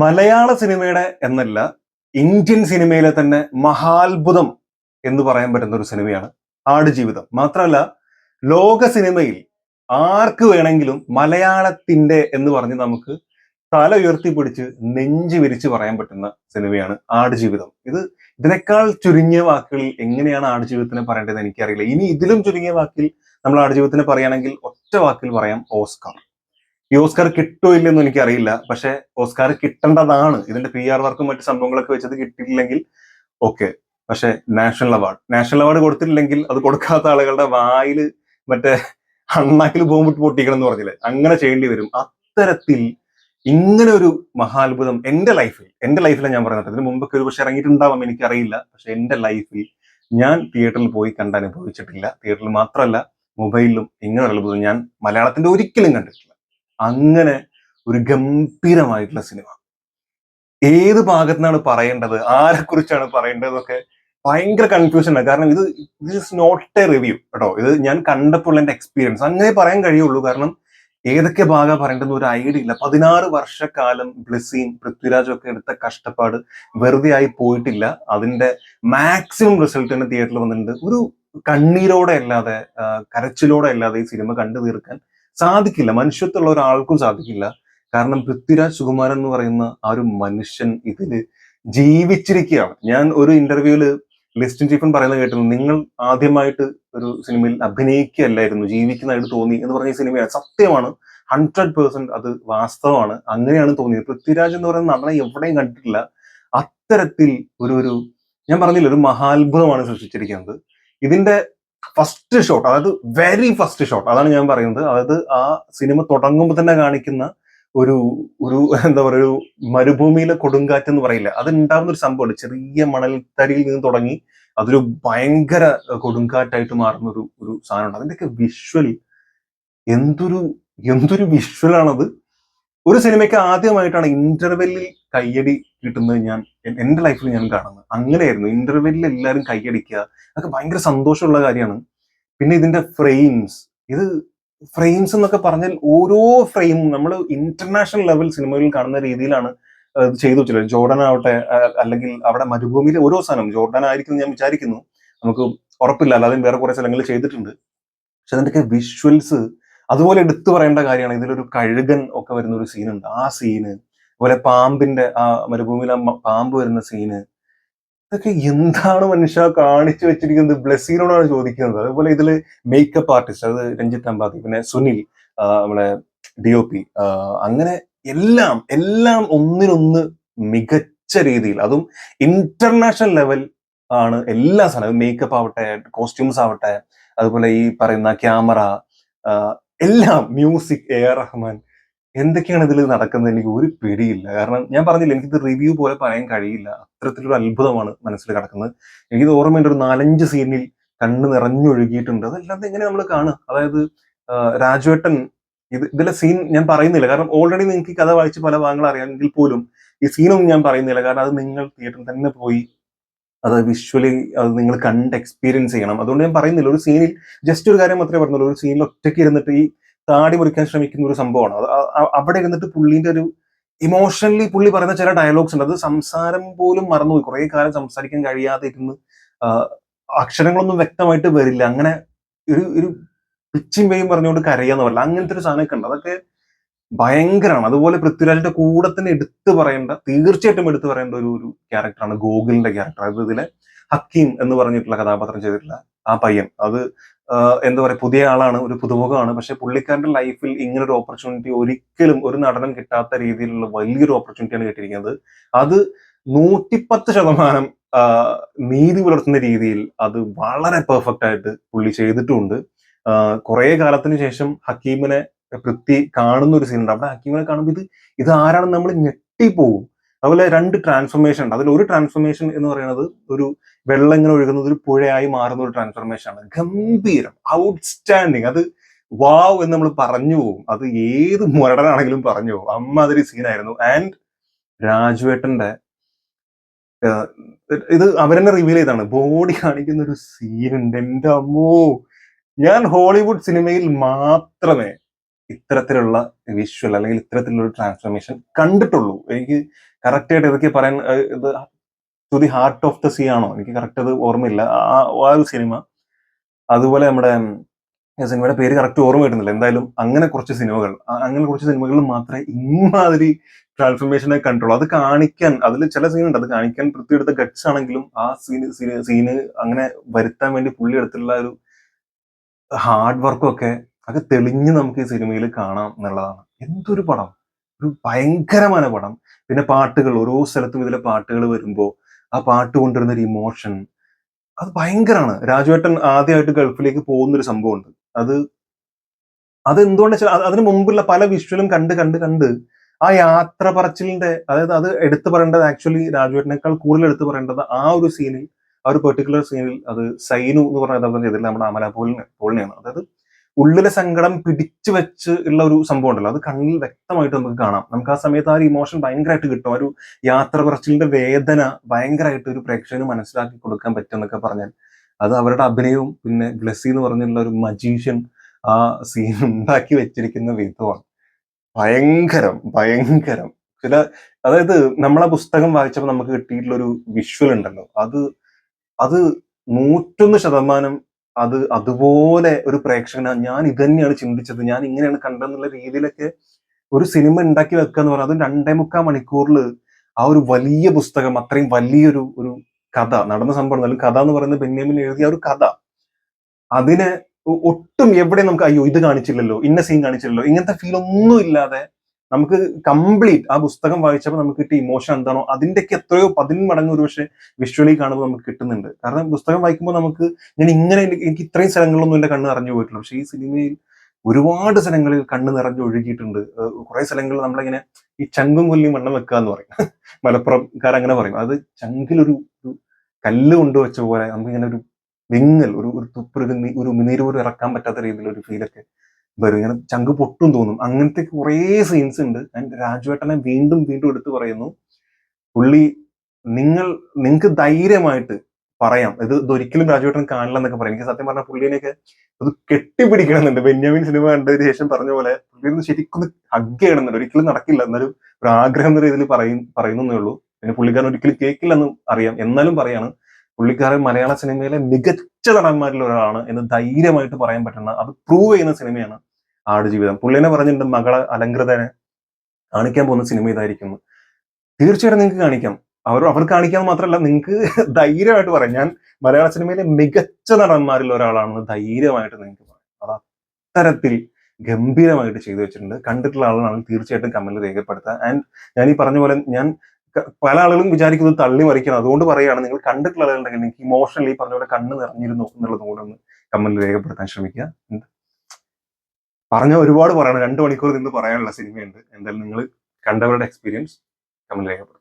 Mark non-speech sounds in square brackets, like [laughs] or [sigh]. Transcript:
മലയാള സിനിമയുടെ എന്നല്ല ഇന്ത്യൻ സിനിമയിലെ തന്നെ മഹാത്ഭുതം എന്ന് പറയാൻ പറ്റുന്ന ഒരു സിനിമയാണ് ആടുജീവിതം മാത്രമല്ല ലോക സിനിമയിൽ ആർക്ക് വേണമെങ്കിലും മലയാളത്തിന്റെ എന്ന് പറഞ്ഞ് നമുക്ക് തല ഉയർത്തിപ്പിടിച്ച് നെഞ്ചു വിരിച്ച് പറയാൻ പറ്റുന്ന സിനിമയാണ് ആടുജീവിതം ഇത് ഇതിനേക്കാൾ ചുരുങ്ങിയ വാക്കുകളിൽ എങ്ങനെയാണ് ആടുജീവിതത്തിനെ പറയേണ്ടത് എനിക്കറിയില്ല. ഇനി ഇതിലും ചുരുങ്ങിയ വാക്കിൽ നമ്മൾ ആടുജീവിതത്തിനെ പറയുകയാണെങ്കിൽ ഒറ്റ വാക്കിൽ പറയാം ഓസ്കാർ. ഈ ഓസ്കാർ കിട്ടോ ഇല്ലെന്ന് എനിക്കറിയില്ല. പക്ഷെ ഓസ്കാർ കിട്ടേണ്ടതാണ്. ഇതിന്റെ പി ആർ വർക്കും മറ്റു സംഭവങ്ങളൊക്കെ വെച്ചത് കിട്ടിയില്ലെങ്കിൽ ഓക്കെ പക്ഷെ നാഷണൽ അവാർഡ് നാഷണൽ അവാർഡ് കൊടുത്തില്ലെങ്കിൽ അത് കൊടുക്കാത്ത ആളുകളുടെ വായിൽ മറ്റേ അണ്ണാക്കിൽ ബോംബിട്ട് പൊട്ടിക്കണം എന്ന് പറഞ്ഞില്ലേ? അങ്ങനെ ചെയ്യേണ്ടി വരും. അത്തരത്തിൽ ഇങ്ങനെ ഒരു മഹാത്ഭുതം എന്റെ ലൈഫിൽ എന്റെ ലൈഫിലാണ് ഞാൻ പറയുന്നത്. ഇതിന് മുമ്പൊക്കെ ഒരു പക്ഷെ ഇറങ്ങിയിട്ടുണ്ടാവാം എനിക്കറിയില്ല. പക്ഷെ എന്റെ ലൈഫിൽ ഞാൻ തിയേറ്ററിൽ പോയി കണ്ട് അനുഭവിച്ചിട്ടില്ല. തിയേറ്ററിൽ മാത്രമല്ല മൊബൈലിലും ഇങ്ങനെ ഒരു അത്ഭുതം ഞാൻ മലയാളത്തിന്റെ ഒരിക്കലും കണ്ടിട്ടില്ല. അങ്ങനെ ഒരു ഗംഭീരമായിട്ടുള്ള സിനിമ. ഏത് ഭാഗത്തുനിന്നാണ് പറയേണ്ടത്? ആരെ കുറിച്ചാണ് പറയേണ്ടതെന്നൊക്കെ ഭയങ്കര കൺഫ്യൂഷൻ ആണ്. കാരണം ഇത് this is not a review കേട്ടോ. ഇത് ഞാൻ കണ്ടപ്പോൾ എന്റെ എക്സ്പീരിയൻസ് അങ്ങനെ പറയാൻ കഴിയുള്ളൂ. കാരണം ഏതൊക്കെ ഭാഗം പറയേണ്ടെന്ന് ഒരു ഐഡിയ ഇല്ല. പതിനാറ് വർഷക്കാലം ബ്ലെസ്സിയും പൃഥ്വിരാജും ഒക്കെ എടുത്ത കഷ്ടപ്പാട് വെറുതെ ആയി പോയിട്ടില്ല. അതിന്റെ മാക്സിമം റിസൾട്ട് തന്നെ തിയേറ്ററിൽ വന്നിട്ടുണ്ട്. ഒരു കണ്ണീരോടെ അല്ലാതെ കരച്ചിലോടെ അല്ലാതെ ഈ സിനിമ കണ്ടു തീർക്കാൻ സാധിക്കില്ല. മനുഷ്യത്വമുള്ള ഒരാൾക്കും സാധിക്കില്ല. കാരണം പൃഥ്വിരാജ് സുകുമാരൻ എന്ന് പറയുന്ന ആ ഒരു മനുഷ്യൻ ഇതിൽ ജീവിച്ചിരിക്കുകയാണ്. ഞാൻ ഒരു ഇന്റർവ്യൂവിൽ ലിസ്റ്റിൻ ചീഫൻ പറയുന്നത് കേട്ടിരുന്നു. നിങ്ങൾ ആദ്യമായിട്ട് ഒരു സിനിമയിൽ അഭിനയിക്കുകയല്ലായിരുന്നു. ജീവിക്കുന്നതായിട്ട് തോന്നി എന്ന് പറഞ്ഞ സിനിമയാണ്. സത്യമാണ് ഹൺഡ്രഡ് പേഴ്സെന്റ് അത് വാസ്തവമാണ്. അങ്ങനെയാണ് തോന്നിയത്. പൃഥ്വിരാജ് എന്ന് പറയുന്ന നടനെ എവിടെയും കണ്ടിട്ടില്ല. അത്തരത്തിൽ ഒരു ഒരു ഞാൻ പറഞ്ഞില്ല ഒരു മഹാത്ഭുതമാണ് സൃഷ്ടിച്ചിരിക്കുന്നത്. ഇതിന്റെ ഫസ്റ്റ് ഷോട്ട് അതായത് വെരി ഫസ്റ്റ് ഷോട്ട് അതാണ് ഞാൻ പറയുന്നത്. അതായത് ആ സിനിമ തുടങ്ങുമ്പോൾ തന്നെ കാണിക്കുന്ന ഒരു ഒരു എന്താ പറയുക ഒരു മരുഭൂമിയിലെ കൊടുങ്കാറ്റ് എന്ന് പറയില്ല. അത് ഉണ്ടാകുന്ന ഒരു സംഭവമാണ് ചെറിയ മണൽത്തരിയിൽ നിന്ന് തുടങ്ങി അതൊരു ഭയങ്കര കൊടുങ്കാറ്റായിട്ട് മാറുന്ന ഒരു ഒരു സാധനമുണ്ട് അതിന്റെയൊക്കെ വിഷ്വൽ എന്തൊരു എന്തൊരു വിഷ്വലാണത് ഒരു സിനിമയ്ക്ക് ആദ്യമായിട്ടാണ് ഇന്റർവെല്ലിൽ കയ്യടി കിട്ടുന്നത് ഞാൻ എന്റെ ലൈഫിൽ ഞാൻ കാണുന്നത്. അങ്ങനെയായിരുന്നു. ഇന്റർവെല്ലിൽ എല്ലാവരും കയ്യടിക്കുക അതൊക്കെ ഭയങ്കര സന്തോഷമുള്ള കാര്യമാണ്. പിന്നെ ഇതിന്റെ ഫ്രെയിംസ് ഇത് ഫ്രെയിംസ് എന്നൊക്കെ പറഞ്ഞാൽ ഓരോ ഫ്രെയിമും നമ്മൾ ഇന്റർനാഷണൽ ലെവൽ സിനിമകളിൽ കാണുന്ന രീതിയിലാണ് ചെയ്തു വെച്ചില്ല ജോർഡൻ ആവട്ടെ അല്ലെങ്കിൽ അവിടെ മരുഭൂമിയിലെ ഓരോ സ്ഥലം ജോർഡൻ ആയിരിക്കും ഞാൻ വിചാരിക്കുന്നു. നമുക്ക് ഉറപ്പില്ല. അല്ലാതെ വേറെ കുറെ സ്ഥലങ്ങളിൽ ചെയ്തിട്ടുണ്ട്. പക്ഷെ അതിന്റെയൊക്കെ വിഷ്വൽസ് അതുപോലെ എടുത്തു പറയേണ്ട കാര്യമാണ്. ഇതിലൊരു കഴുകൻ ഒക്കെ വരുന്ന ഒരു സീനുണ്ട് ആ സീന് അതുപോലെ പാമ്പിന്റെ ആ മരുഭൂമിയിലെ പാമ്പ് വരുന്ന സീന് ഇതൊക്കെ എന്താണ് മനുഷ്യ കാണിച്ചു വെച്ചിരിക്കുന്നത്? ബ്ലെസ്സിനോടാണ് ചോദിക്കുന്നത്. അതുപോലെ ഇതിൽ മേക്കപ്പ് ആർട്ടിസ്റ്റ് അത് രഞ്ജിത്ത് അമ്പാതി പിന്നെ സുനിൽ നമ്മളെ ഡി ഒ പി അങ്ങനെ എല്ലാം എല്ലാം ഒന്നിനൊന്ന് മികച്ച രീതിയിൽ അതും ഇന്റർനാഷണൽ ലെവൽ ആണ് എല്ലാ സാധനവും. മേക്കപ്പ് ആവട്ടെ കോസ്റ്റ്യൂംസ് ആവട്ടെ അതുപോലെ ഈ പറയുന്ന ക്യാമറ എല്ലാം മ്യൂസിക് എ ആർ റഹ്മാൻ. എന്തൊക്കെയാണ് ഇതിൽ നടക്കുന്നത്? എനിക്ക് ഒരു പിടിയില്ല. കാരണം ഞാൻ പറഞ്ഞില്ല എനിക്കിത് റിവ്യൂ പോലെ പറയാൻ കഴിയില്ല. അത്തരത്തിലൊരു അത്ഭുതമാണ് മനസ്സിൽ കിടക്കുന്നത്. എനിക്കിത് ഓർമ്മയുണ്ട് ഒരു നാലഞ്ച് സീനിൽ കണ്ണ് നിറഞ്ഞൊഴുകിയിട്ടുണ്ട്. അതെല്ലാം എങ്ങനെ നമ്മൾ കാണുക. അതായത് രാജുവേട്ടൻ ഇത് ഇതിലെ സീൻ ഞാൻ പറയുന്നില്ല. കാരണം ഓൾറെഡി നിങ്ങൾക്ക് കഥ വായിച്ച് പല ഭാഗങ്ങൾ അറിയാമെങ്കിൽ പോലും ഈ സീനൊന്നും ഞാൻ പറയുന്നില്ല. കാരണം അത് നിങ്ങൾ തിയേറ്ററിൽ തന്നെ പോയി അത് വിഷ്വലി അത് നിങ്ങൾ കണ്ട് എക്സ്പീരിയൻസ് ചെയ്യണം. അതുകൊണ്ട് ഞാൻ പറയുന്നില്ല ഒരു സീനിൽ ജസ്റ്റ് ഒരു കാര്യം മാത്രമേ പറഞ്ഞുള്ളൂ. ഒരു സീനിൽ ഒറ്റയ്ക്ക് ഇരുന്നിട്ട് ഈ താടി മുറിക്കാൻ ശ്രമിക്കുന്ന ഒരു സംഭവമാണ്. അവിടെ ഇരുന്നിട്ട് പുള്ളിന്റെ ഒരു ഇമോഷണലി പുള്ളി പറയുന്ന ചില ഡയലോഗ്സ് ഉണ്ട്. അത് സംസാരം പോലും മറന്നുപോയി. കുറെ കാലം സംസാരിക്കാൻ കഴിയാതെ ഇരുന്ന് അക്ഷരങ്ങളൊന്നും വ്യക്തമായിട്ട് വരില്ല. അങ്ങനെ ഒരു ഒരു പിച്ചും പറഞ്ഞുകൊണ്ട് കരയാന്ന് പറയില്ല. അങ്ങനത്തെ ഒരു സാധനമൊക്കെ ഉണ്ട്. അതൊക്കെ ഭയങ്കരമാണ്. അതുപോലെ പൃഥ്വിരാജിന്റെ കൂടെ തന്നെ എടുത്തു പറയേണ്ട തീർച്ചയായിട്ടും എടുത്തു പറയേണ്ട ഒരു ഒരു ക്യാരക്ടറാണ് ഗോകുലിന്റെ ക്യാരക്ടർ അത് ഇതിലെ ഹക്കീം എന്ന് പറഞ്ഞിട്ടുള്ള കഥാപാത്രം ചെയ്തിട്ടുള്ള ആ പയ്യൻ. അത് എന്താ പറയാ പുതിയ ആളാണ് ഒരു പുതുമുഖമാണ്. പക്ഷെ പുള്ളിക്കാരന്റെ ലൈഫിൽ ഇങ്ങനെ ഒരു ഓപ്പർച്യൂണിറ്റി ഒരിക്കലും ഒരു നടനം കിട്ടാത്ത രീതിയിലുള്ള വലിയൊരു ഓപ്പർച്യൂണിറ്റിയാണ് കിട്ടിയിരിക്കുന്നത്. അത് നൂറ്റിപ്പത്ത് ശതമാനം നീതി പുലർത്തുന്ന രീതിയിൽ അത് വളരെ പെർഫെക്റ്റ് ആയിട്ട് പുള്ളി ചെയ്തിട്ടുമുണ്ട് കുറേ കാലത്തിന് ശേഷം ഹക്കീമിനെ പൃഥ്വി കാണുന്ന ഒരു സീനുണ്ട് അവിടെ ഹക്കീമിനെ കാണുമ്പോൾ ഇത് ഇത് ആരാണെന്ന് നമ്മൾ ഞെട്ടിപ്പോകും. അതുപോലെ രണ്ട് ട്രാൻസ്ഫോർമേഷൻ ഉണ്ട്. അതിൽ ഒരു ട്രാൻസ്ഫോർമേഷൻ എന്ന് പറയുന്നത് ഒരു വെള്ളം ഇങ്ങനെ ഒഴുകുന്നത് ഒരു പുഴയായി മാറുന്ന ഒരു ട്രാൻസ്ഫോർമേഷൻ ആണ്. ഗംഭീരം. ഔട്ട്സ്റ്റാൻഡിങ് അത് വാവ് എന്ന് നമ്മൾ പറഞ്ഞു പോകും. അത് ഏത് മുരടനാണെങ്കിലും പറഞ്ഞു പോകും. അമ്മാതിരി സീനായിരുന്നു ആൻഡ് രാജുവേട്ടന്റെ ഇത് അവരെന്നെ റിവീൽ ചെയ്താണ് ബോഡി കാണിക്കുന്ന ഒരു സീനുണ്ട് എന്റെ അമ്മോ! ഞാൻ ഹോളിവുഡ് സിനിമയിൽ മാത്രമേ ഇത്തരത്തിലുള്ള വിഷ്വൽ അല്ലെങ്കിൽ ഇത്തരത്തിലുള്ള ഒരു ട്രാൻസ്ഫോർമേഷൻ കണ്ടിട്ടുള്ളൂ. എനിക്ക് കറക്റ്റ് ആയിട്ട് ഇതൊക്കെ പറയാൻ ഇത് to the heart of the sea ആണോ? എനിക്ക് കറക്റ്റ് അത് ഓർമ്മയില്ല. ആ ഒരു സിനിമ അതുപോലെ നമ്മുടെ സിനിമയുടെ പേര് കറക്റ്റ് ഓർമ്മ കിട്ടുന്നില്ല. എന്തായാലും അങ്ങനെ കുറച്ച് സിനിമകൾ അങ്ങനെ കുറച്ച് സിനിമകളിൽ മാത്രമേ ഇമാതിരി ട്രാൻസ്ഫോർമേഷനെ കണ്ടുള്ളൂ അത് കാണിക്കാൻ അതിൽ ചില സീനുണ്ട് അത് കാണിക്കാൻ എടുത്ത ഗട്സ് ആണെങ്കിലും ആ സീന് സീന് അങ്ങനെ വരുത്താൻ വേണ്ടി പുള്ളി എടുത്തുള്ള ഒരു ഹാർഡ് വർക്കും ഒക്കെ അത് തെളിഞ്ഞ് നമുക്ക് ഈ സിനിമയിൽ കാണാം എന്നുള്ളതാണ്. എന്തൊരു പടം. ഒരു ഭയങ്കരമായ പടം. പിന്നെ പാട്ടുകൾ ഓരോ സ്ഥലത്തും ഇതിലെ പാട്ടുകൾ വരുമ്പോൾ ആ പാട്ട് കൊണ്ടുവരുന്ന ഒരു ഇമോഷൻ അത് ഭയങ്കരമാണ്. രാജുവേട്ടൻ ആദ്യമായിട്ട് ഗൾഫിലേക്ക് പോകുന്ന ഒരു സംഭവമുണ്ട്. അത് അത് എന്തുകൊണ്ട് വെച്ചാൽ അതിന് മുമ്പുള്ള പല വിഷ്വലും കണ്ട് കണ്ട് കണ്ട് ആ യാത്ര പറച്ചിലിന്റെ അതായത് അത് എടുത്തു പറയേണ്ടത് ആക്ച്വലി രാജുവേട്ടനേക്കാൾ കൂടുതൽ എടുത്തു പറയേണ്ടത് ആ ഒരു സീനിൽ ആ ഒരു പെർട്ടിക്കുലർ സീനിൽ അത് സൈനു എന്ന് പറഞ്ഞ നമ്മുടെ അമല പോളിനെ പോളിനെയാണ് അതായത് ഉള്ളിലെ സങ്കടം പിടിച്ചു വെച്ച് ഉള്ള ഒരു സംഭവം ഉണ്ടല്ലോ. അത് കണ്ണിൽ വ്യക്തമായിട്ട് നമുക്ക് കാണാം. നമുക്ക് ആ സമയത്ത് ആ ഒരു ഇമോഷൻ ഭയങ്കരമായിട്ട് കിട്ടും. ഒരു യാത്ര പറച്ചിലിന്റെ വേദന ഭയങ്കരമായിട്ട് ഒരു പ്രേക്ഷകന് മനസ്സിലാക്കി കൊടുക്കാൻ പറ്റും എന്നൊക്കെ പറഞ്ഞാൽ. അത് അവരുടെ അഭിനയവും പിന്നെ ഗ്ലസി എന്ന് പറഞ്ഞുള്ള ഒരു മജീഷ്യൻ ആ സീൻ ഉണ്ടാക്കി വെച്ചിരിക്കുന്ന വിധമാണ്. ഭയങ്കരം ഭയങ്കരം. ചില അതായത് നമ്മളെ പുസ്തകം വായിച്ചപ്പോൾ നമുക്ക് കിട്ടിയിട്ടുള്ള ഒരു വിഷ്വൽ ഉണ്ടല്ലോ. അത് അത് നൂറ്റൊന്ന് ശതമാനം അത് അതുപോലെ ഒരു പ്രേക്ഷകന ഞാൻ ഇത് തന്നെയാണ് ചിന്തിച്ചത്. ഞാൻ ഇങ്ങനെയാണ് കണ്ടെന്നുള്ള രീതിയിലൊക്കെ ഒരു സിനിമ ഉണ്ടാക്കി വെക്കുക എന്ന് പറഞ്ഞാൽ അതും രണ്ടേ മുക്കാൽ മണിക്കൂറിൽ ആ ഒരു വലിയ പുസ്തകം അത്രയും വലിയൊരു ഒരു കഥ നടന്ന സംഭവം അല്ലെങ്കിൽ കഥ എന്ന് പറയുന്നത് ബെന്യാമിൻ എഴുതിയ ഒരു കഥ. അതിനെ ഒട്ടും എവിടെ നമുക്ക് അയ്യോ ഇത് കാണിച്ചില്ലല്ലോ ഇന്ന സീൻ കാണിച്ചില്ലല്ലോ ഇങ്ങനത്തെ ഫീൽ ഒന്നും ഇല്ലാതെ നമുക്ക് കംപ്ലീറ്റ് ആ പുസ്തകം വായിച്ചപ്പോൾ നമുക്ക് കിട്ടിയ ഇമോഷൻ എന്താണോ അതിന്റെയൊക്കെ എത്രയോ പതിന് മടങ്ങ് ഒരു പക്ഷേ വിഷ്വലി കാണുമ്പോൾ നമുക്ക് കിട്ടുന്നുണ്ട്. കാരണം പുസ്തകം വായിക്കുമ്പോൾ നമുക്ക് ഞാൻ ഇങ്ങനെ എനിക്ക് ഇത്രയും സ്ഥലങ്ങളിലൊന്നും എന്റെ കണ്ണ് നിറഞ്ഞു പോയിട്ടില്ല. പക്ഷേ ഈ സിനിമയിൽ ഒരുപാട് സ്ഥലങ്ങളിൽ കണ്ണ് നിറഞ്ഞു ഒഴുകിയിട്ടുണ്ട്. കുറെ സ്ഥലങ്ങളിൽ നമ്മളിങ്ങനെ ഈ ചങ്കും കൊല്ലിയും വണ്ണം വെക്കുക എന്ന് പറയും. [laughs] മലപ്പുറംകാർ അങ്ങനെ പറയും. അത് ചങ്കിലൊരു ഒരു കല്ല് കൊണ്ടുവച്ച പോലെ നമുക്ക് ഇങ്ങനെ ഒരു വിങ്ങൽ ഒരു ഒരു തുപ്പൊരു ഒരു ഉമിനീര് പോലും ഇറക്കാൻ പറ്റാത്ത രീതിയിലൊരു ഫീലൊക്കെ വരും ഇങ്ങനെ ചങ്ക് പൊട്ടും തോന്നും. അങ്ങനത്തെ കുറേ സീൻസ് ഉണ്ട്. ആൻഡ് രാജുവേട്ടനെ വീണ്ടും വീണ്ടും എടുത്തു പറയുന്നു. പുള്ളി നിങ്ങൾ നിങ്ങൾക്ക് ധൈര്യമായിട്ട് പറയാം. ഇത് ഇതൊരിക്കലും രാജുവേട്ടൻ കാണില്ല എന്നൊക്കെ പറയാം. എനിക്ക് സത്യം പറഞ്ഞാൽ പുള്ളിനെയൊക്കെ അത് കെട്ടിപ്പിടിക്കണമെന്നുണ്ട്. ബെന്യാമിൻ സിനിമ കണ്ടതിന് ശേഷം പറഞ്ഞ പോലെ പുള്ളിയൊന്ന് ശരിക്കും ഹഗ് ചെയ്യണമെന്നുണ്ട്. ഒരിക്കലും നടക്കില്ല. എന്നാലും ഒരു ആഗ്രഹം എന്ന രീതിയിൽ പറയും പറയുന്നേ ഉള്ളൂ. പിന്നെ പുള്ളിക്കാരൻ ഒരിക്കലും കേൾക്കില്ലെന്ന് അറിയാം. എന്നാലും പറയാണ്. പുള്ളിക്കാരൻ മലയാള സിനിമയിലെ മികച്ച നടന്മാരിൽ ഒരാളാണ് എന്ന് ധൈര്യമായിട്ട് പറയാൻ പറ്റുന്ന അത് പ്രൂവ് ചെയ്യുന്ന സിനിമയാണ് ആടുജീവിതം പുള്ളിനെ പറഞ്ഞിട്ടുണ്ട് മകളെ അലങ്കൃതനെ കാണിക്കാൻ പോകുന്ന സിനിമ ഇതായിരിക്കും തീർച്ചയായിട്ടും നിങ്ങൾക്ക് കാണിക്കാം. അവർ അവർ കാണിക്കാൻ മാത്രമല്ല നിങ്ങൾക്ക് ധൈര്യമായിട്ട് പറയാം. ഞാൻ മലയാള സിനിമയിലെ മികച്ച നടന്മാരിൽ ഒരാളാണെന്ന് ധൈര്യമായിട്ട് നിങ്ങൾക്ക് പറയാം. അത് അത്തരത്തിൽ ഗംഭീരമായിട്ട് ചെയ്തു വെച്ചിട്ടുണ്ട്. കണ്ടിട്ടുള്ള ആളാണെങ്കിൽ തീർച്ചയായിട്ടും കമന്റിൽ രേഖപ്പെടുത്തുക ആൻഡ് ഞാൻ ഈ പറഞ്ഞ പോലെ ഞാൻ പല ആളുകളും വിചാരിക്കുന്നത് തള്ളി മറിക്കണം. അതുകൊണ്ട് പറയുകയാണ് നിങ്ങൾ കണ്ടിട്ടുള്ള ആളുകളുണ്ടെങ്കിൽ നിങ്ങൾക്ക് ഇമോഷണലി പറഞ്ഞ പോലെ കണ്ണ് നിറഞ്ഞിരുന്നു എന്നുള്ളത് കൂടെ ഒന്ന് കമന്റിൽ രേഖപ്പെടുത്താൻ ശ്രമിക്കുക? പറഞ്ഞ ഒരുപാട് പറയണം. രണ്ട് മണിക്കൂർ നിന്ന് പറയാനുള്ള സിനിമയുണ്ട്. എന്തായാലും നിങ്ങൾ കണ്ടവരുടെ എക്സ്പീരിയൻസ് കമന്റിൽ രേഖപ്പെടുത്തും